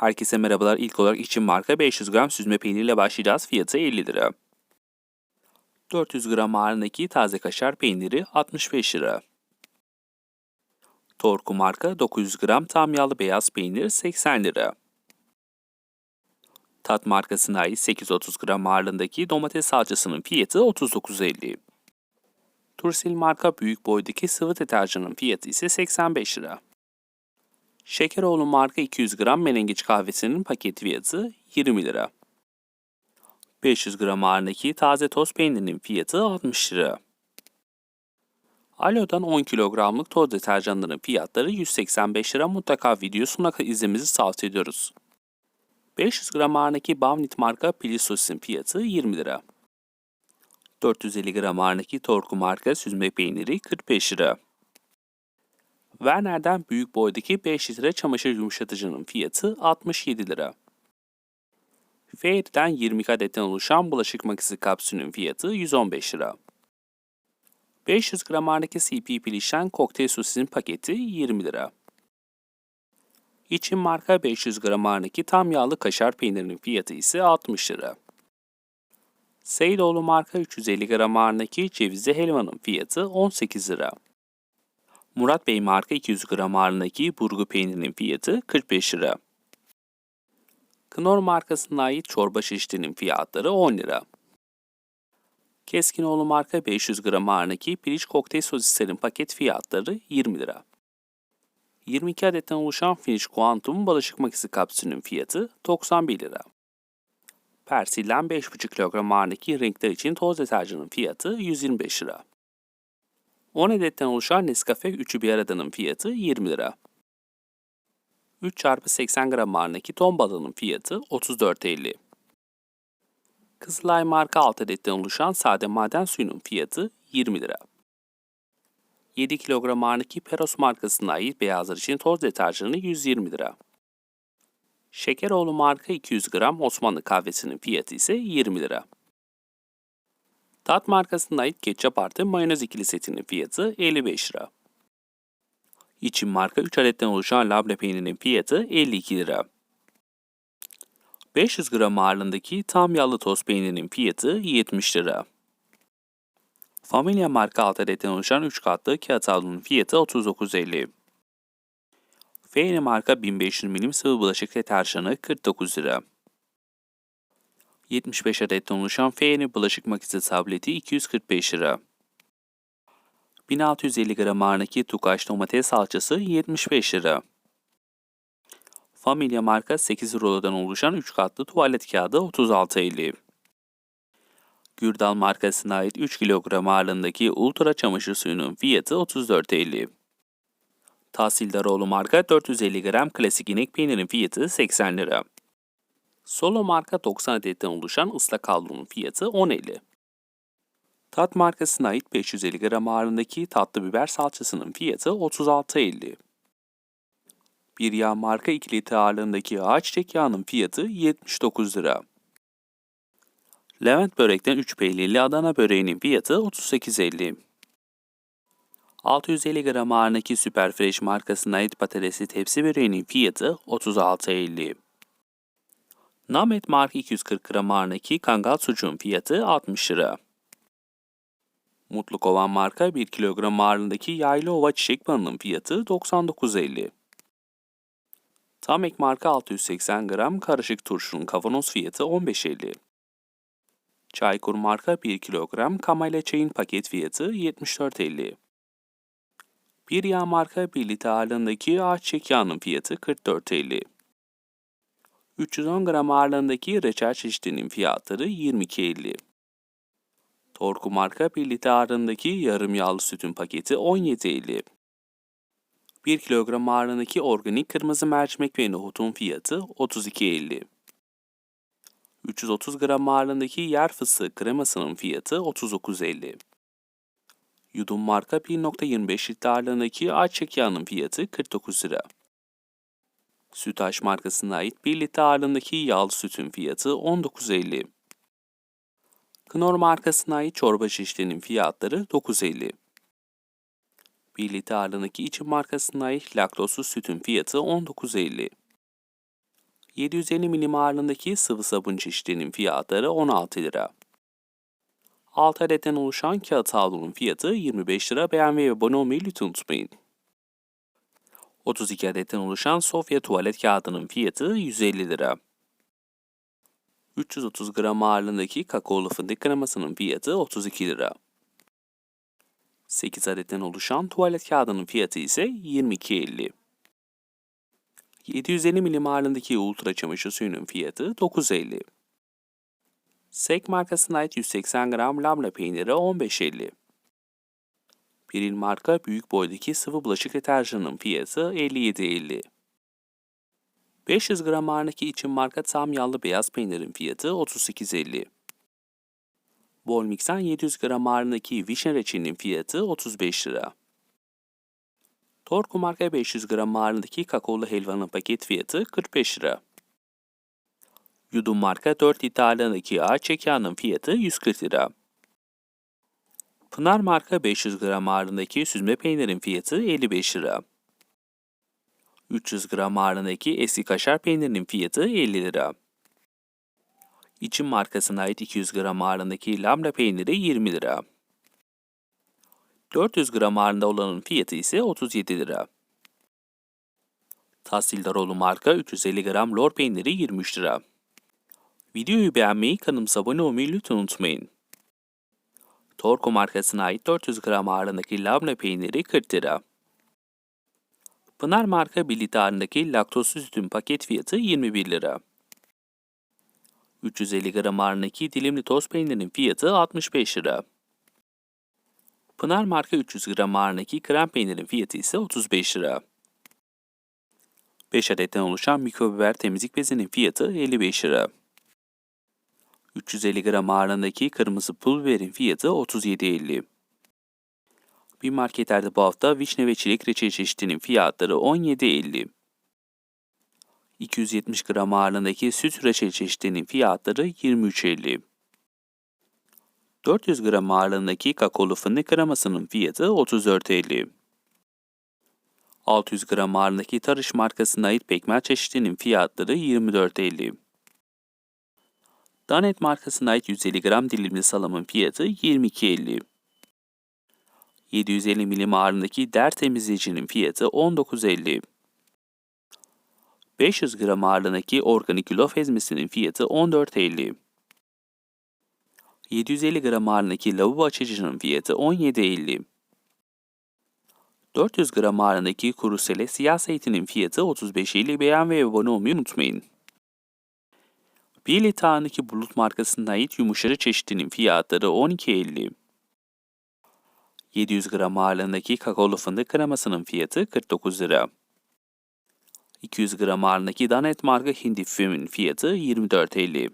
Herkese merhabalar. İlk olarak için marka 500 gram süzme peynirle başlayacağız. Fiyatı 50 lira. 400 gram ağırlığındaki taze kaşar peyniri 65 lira. Torku marka 900 gram tam yağlı beyaz peynir 80 lira. Tat markasına ait 830 gram ağırlığındaki domates salçasının fiyatı 39.50. Tursil marka büyük boydaki sıvı deterjanın fiyatı ise 85 lira. Şekeroğlu marka 200 gram menengiç kahvesinin paket fiyatı 20 lira. 500 gram ağırlığındaki taze toz peynirinin fiyatı 60 lira. Alo'dan 10 kilogramlık toz deterjanların fiyatları 185 lira mutlaka videosuna izlemenizi tavsiye ediyoruz. 500 gram ağırlığındaki Bavnit marka Pilisos'un fiyatı 20 lira. 450 gram ağırlığındaki Torku marka süzme peyniri 45 lira. Werner'den büyük boydaki 5 litre çamaşır yumuşatıcının fiyatı 67 lira. Fairy'den 20 adetten oluşan bulaşık makinesi kapsülünün fiyatı 115 lira. 500 gram ağırlıklı CP Pilişen kokteyl sosisin paketi 20 lira. İçin marka 500 gram ağırlıklı tam yağlı kaşar peynirinin fiyatı ise 60 lira. Seydoğlu marka 350 gram ağırlıklı cevizli helvanın fiyatı 18 lira. Murat Bey marka 200 gram ağırlığındaki burgu peynirinin fiyatı 45 lira. Knorr markasına ait çorba çeşitinin fiyatları 10 lira. Keskinoğlu marka 500 gram ağırlığındaki piliç kokteyl sosislerin paket fiyatları 20 lira. 22 adetten oluşan Finish Quantum bulaşık makinesi kapsülünün fiyatı 91 lira. Persil'den 5,5 kilogram ağırlığındaki renkler için toz deterjanın fiyatı 125 lira. 10 adetten oluşan Nescafe 3'ü bir aradanın fiyatı 20 lira. 3 çarpı 80 gram ağırlığındaki ton balığının fiyatı 34.50. Kızılay marka 6 adetten oluşan sade maden suyunun fiyatı 20 lira. 7 kilogram ağırlığındaki Peros markasına ait beyazlar için toz deterjanı 120 lira. Şekeroğlu marka 200 gram Osmanlı kahvesinin fiyatı ise 20 lira. Tat markasına ait ketçap artı mayonez ikili setinin fiyatı 55 lira. İçin marka 3 adetten oluşan labne peynirinin fiyatı 52 lira. 500 gram ağırlığındaki tam yağlı toz peynirinin fiyatı 70 lira. Familia marka 6 adetten oluşan 3 katlı kağıt havlunun fiyatı 39.50. Feyne marka 1500 milim sıvı bulaşık deterjanı 49 lira. 75 adetten oluşan Feyeni bulaşık makinesi tableti 245 lira. 1650 gram ağırlığındaki Tukaş domates salçası 75 lira. Familia marka 8 rulodan oluşan 3 katlı tuvalet kağıdı 36.50. Gürdal markasına ait 3 kilogram ağırlığındaki ultra çamaşır suyunun fiyatı 34.50. Tahsildaroğlu marka 450 gram klasik inek peynirin fiyatı 80 lira. Solo marka 90 adetten oluşan ıslak havlunun fiyatı 10.50. Tat markasına ait 550 gram ağırlığındaki tatlı biber salçasının fiyatı 36.50. Bir yağ marka 2 litre ağırlığındaki ağaç çiçek yağının fiyatı 79 lira. Levent börekten 3 peynirli Adana böreğinin fiyatı 38.50. 650 gram ağırlığındaki Super Fresh markasına ait patatesli tepsi böreğinin fiyatı 36.50. Namet marka 240 gram ağırlığındaki kangal sucuğun fiyatı 60 lira. Mutlu Kovan marka 1 kilogram ağırlığındaki yaylı ova çiçek balının fiyatı 99.50. Tamek marka 680 gram karışık turşunun kavanoz fiyatı 15.50. Çaykur marka 1 kilogram kamayla çayın paket fiyatı 74.50. Bir yağ marka 1 litre ağırlığındaki ağaç çiçek yağının fiyatı 44.50. 310 gram ağırlığındaki reçel çeşidinin fiyatları 22.50. Torku marka 1 litre ağırlığındaki yarım yağlı sütün paketi 17.50. 1 kilogram ağırlığındaki organik kırmızı mercimek ve nohutun fiyatı 32.50. 330 gram ağırlığındaki yer fıstığı kremasının fiyatı 39.50. Yudum marka 1.25 litre ağırlığındaki ayçiçek yağının fiyatı 49 lira. Sütaş markasına ait 1 litre ağırlığındaki yağlı sütün fiyatı 19.50. Knorr markasına ait çorba çeşitlerinin fiyatları 9.50. 1 litre ağırlığındaki için markasına ait laktozsuz sütün fiyatı 19.50. 750 milim ağırlığındaki sıvı sabun çeşitlerinin fiyatları 16 lira. 6 adetten oluşan kağıt havlunun fiyatı 25 lira. Beğen ve abone olmayı lütfen unutmayın. 32 adetten oluşan Sofya tuvalet kağıdının fiyatı 150 lira. 330 gram ağırlığındaki kakaolu fındık kremasının fiyatı 32 lira. 8 adetten oluşan tuvalet kağıdının fiyatı ise 22.50. 750 milim ağırlığındaki ultra çamaşır suyunun fiyatı 9.50. Sek markasına ait 180 gram lamla peyniri 15.50. Piril marka büyük boydaki sıvı bulaşık deterjanının fiyatı 57.50. 500 gram ağırlığındaki için marka tam yağlı beyaz peynirin fiyatı 38.50. Bol miksen 700 gram ağırlığındaki vişne reçelinin fiyatı 35 lira. Torku marka 500 gram ağırlığındaki kakaolu helvanın paket fiyatı 45 lira. Yudum marka 4 litre ağırlığındaki ağaç yağının fiyatı 140 lira. Pınar marka 500 gram ağırlığındaki süzme peynirin fiyatı 55 lira. 300 gram ağırlığındaki eski kaşar peynirinin fiyatı 50 lira. İçin markasına ait 200 gram ağırlığındaki lambda peyniri 20 lira. 400 gram ağırlığında olanın fiyatı ise 37 lira. Tahsildaroğlu marka 350 gram lor peyniri 23 lira. Videoyu beğenmeyi, kanalımıza abone olmayı lütfen unutmayın. Torco markasına ait 400 gram ağırlığındaki labne peyniri 40 lira. Pınar marka 1 litre ağırlığındaki laktozsuz sütün paket fiyatı 21 lira. 350 gram ağırlığındaki dilimli toz peynirin fiyatı 65 lira. Pınar marka 300 gram ağırlığındaki krem peynirin fiyatı ise 35 lira. 5 adetten oluşan mikrobiber temizlik bezinin fiyatı 55 lira. 350 gram ağırlığındaki kırmızı pul biberin fiyatı 37.50. Bir marketlerde bu hafta vişne ve çilek reçeli çeşitinin fiyatları 17.50. 270 gram ağırlığındaki süt reçel çeşitlerinin fiyatları 23.50. 400 gram ağırlığındaki kakaolu fındık kremasının fiyatı 34.50. 600 gram ağırlığındaki Tarış markasına ait pekmez çeşitlerinin fiyatları 24.50. Danet markasına ait 150 gram dilimli salamın fiyatı 22.50. 750 milim ağırlığındaki der temizleyicinin fiyatı 19.50. 500 gram ağırlığındaki organik yulaf ezmesinin fiyatı 14.50. 750 gram ağırlığındaki lavabo açıcının fiyatı 17.50. 400 gram ağırlığındaki kuru sele siyah zeytinin fiyatı 35.50 beğen ve abone olmayı unutmayın. 1 litre ağırlığındaki bulut markasına ait yumuşarı çeşitinin fiyatları 12.50. 700 gram ağırlığındaki kakaolu fındık kremasının fiyatı 49 lira. 200 gram ağırlığındaki Danet marka hindi fümenin fiyatı 24.50.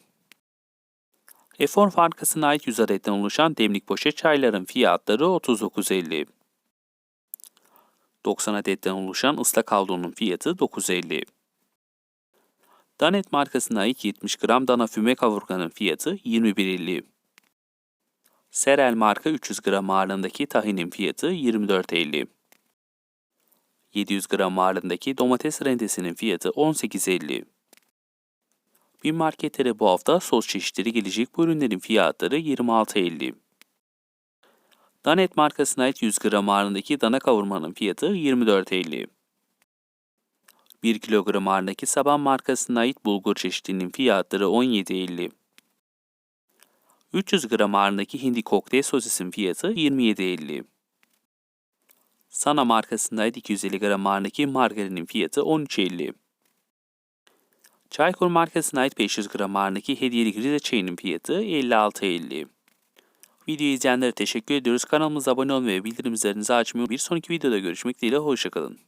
Efor markasına ait 100 adetten oluşan demlik poşet çayların fiyatları 39.50. 90 adetten oluşan ıslak havlunun fiyatı 9.50. Danet markasına ait 70 gram dana füme kavurganın fiyatı 21.50. Serel marka 300 gram ağırlığındaki tahinin fiyatı 24.50. 700 gram ağırlığındaki domates rendesinin fiyatı 18.50. Bir marketlere bu hafta sos çeşitleri gelecek bu ürünlerin fiyatları 26.50. Danet markasına ait 100 gram ağırlığındaki dana kavurmanın fiyatı 24.50. 1 kilogram ağırlığındaki Saban markasına ait bulgur çeşitinin fiyatları 17.50. 300 gram ağırlığındaki hindi kokteyl sosisin fiyatı 27.50. Sana markasına ait 250 gram ağırlığındaki margarinin fiyatı 13.50. Çaykur markasına ait 500 gram ağırlığındaki hediyelik Rize çayının fiyatı 56.50. Videoyu izleyenlere teşekkür ediyoruz. Kanalımıza abone olmayı ve bildirim açmayı Bir sonraki videoda görüşmek dileğiyle hoşçakalın.